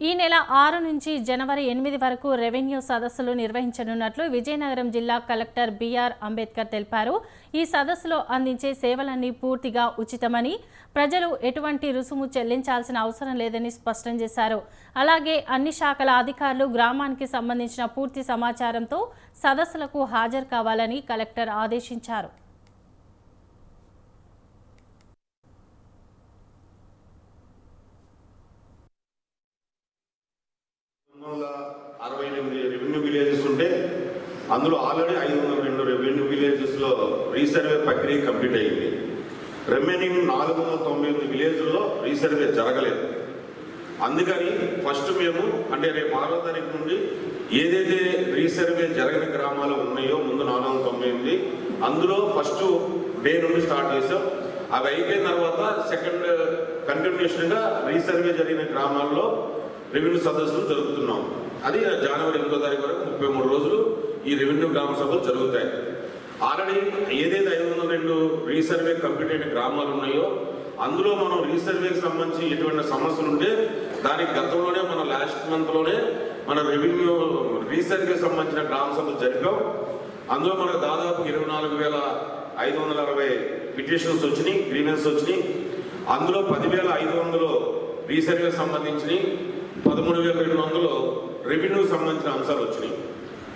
ఈ నెల ఆరు నుంచి జనవరి ఎనిమిది వరకు రెవెన్యూ సదస్సులు నిర్వహించనున్నట్లు విజయనగరం జిల్లా కలెక్టర్ బిఆర్ అంబేద్కర్ తెలిపారు. ఈ సదస్సులో అందించే సేవలన్నీ పూర్తిగా ఉచితమని ప్రజలు ఎటువంటి రుసుము చెల్లించాల్సిన అవసరం లేదని స్పష్టం చేశారు. అలాగే అన్ని శాఖల అధికారులు గ్రామానికి సంబంధించిన పూర్తి సమాచారంతో సదస్సులకు హాజరు కావాలని కలెక్టర్ ఆదేశించారు. అరవై ఎనిమిది రెవెన్యూ విలేజెస్ ఉంటే అందులో ఆల్రెడీ ఐదు వందల రెండు రెవెన్యూ విలేజెస్లో రీసర్వే ప్రక్రియ కంప్లీట్ అయింది. రెమైనింగ్ నాలుగు వందల తొంభై ఎనిమిది విలేజ్లో రీసర్వే జరగలేదు. అందుకని ఫస్ట్ మేము అంటే రేపు ఆరో తారీఖు నుండి ఏదైతే రీసర్వే జరగని గ్రామాలు ఉన్నాయో ముందు నాలుగు వందల తొంభై ఎనిమిది అందులో ఫస్ట్ డే నుండి స్టార్ట్ చేసాం అవి అయిపోయిన తర్వాత సెకండ్ కంటిన్యూషన్గా రీసర్వే జరిగిన గ్రామాల్లో రెవెన్యూ సదస్సులు జరుపుతున్నాం అది జనవరి ఎనిమిదో తారీఖు వరకు ముప్పై మూడు రోజులు ఈ రెవెన్యూ గ్రామ సభలు జరుగుతాయి. ఆల్రెడీ ఏదైతే ఐదు వందల రెండు రీసర్వే కంప్లీట్ అయిన గ్రామాలు ఉన్నాయో అందులో మనం రీసర్వేకి సంబంధించి ఎటువంటి సమస్యలు ఉంటే దానికి గతంలోనే మన లాస్ట్ మంత్లోనే మన రెవెన్యూ రీసర్వేకి సంబంధించిన గ్రామ సభలు జరిపాం. అందులో మనకు దాదాపు ఇరవై నాలుగు వేల ఐదు వందల అరవై పిటిషన్స్ వచ్చినాయి గ్రీవెన్స్ వచ్చినాయి. అందులో పదివేల ఐదు వందలు రీసర్వే సంబంధించినవి పదమూడు వేల రెండు వందలు రెవెన్యూ సంబంధించిన అంశాలు వచ్చినాయి.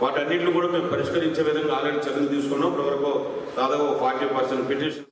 వాటన్నింటిని కూడా మేము పరిష్కరించే విధంగా ఆల్రెడీ చర్యలు తీసుకున్నాం. ఇప్పటివరకు దాదాపు ఫార్టీ పర్సెంట్ పిటిషన్